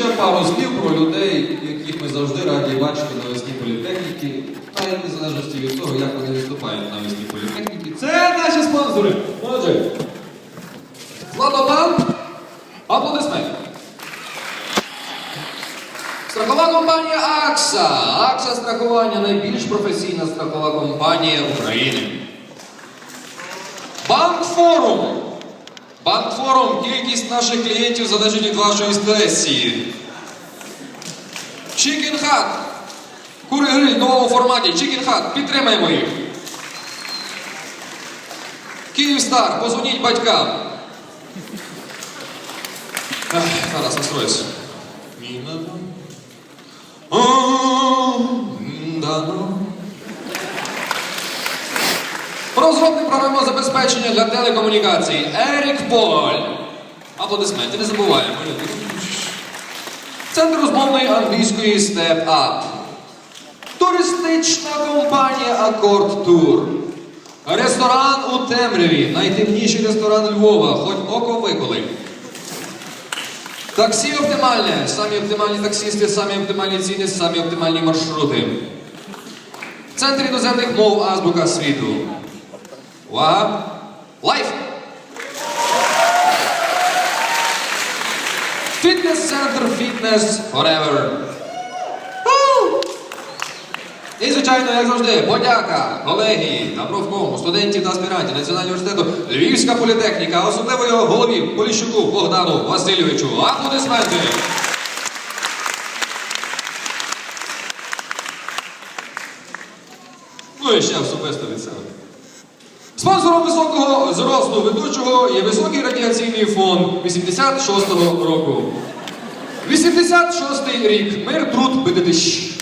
ще пару слів про людей, яких ми завжди раді бачити на весні політехніки, навіть незалежності від того, як вони виступають на весні політехніки. Це наші спонсори. Отже, Владобан, аплодисменти. Страхова компанія АКСА. АКСА страхування найбільш професійна страхова компанія України. Банк Форум. Форум. Кількість наших клієнтів залежить від вашої сесії. Chicken Hut. Кури гриль в новому форматі. Chicken Hut. Підтримаємо їх. Київстар. Позвоніть батькам. Ех, Зараз настроюсь. Міна. Розробник програмного забезпечення для телекомунікацій Ерік Поль. Аплодисменти, не забуваємо. Центр розмовної англійської Step Up. Туристична компанія Акорд Тур. Ресторан у темряві. Найтемніший ресторан Львова. Хоч око виколи. Таксі оптимальне. Самі оптимальні таксісти, самі оптимальні ціни, самі оптимальні маршрути. Центр іноземних мов азбука світу. Увага! Лайф! Фітнес-центр Фітнес Forever. І, звичайно, як завжди, подяка колегії та профкому, студентів та аспірантів Національного університету Львівська політехніка, особливо його голові Поліщуку Богдану Васильовичу. Аплодисменти! Ну і ще особисто від себе. Спонсором високого зросту ведучого є високий радіаційний фон 86-го року. 86-й рік. Мир, труд, бедетищ.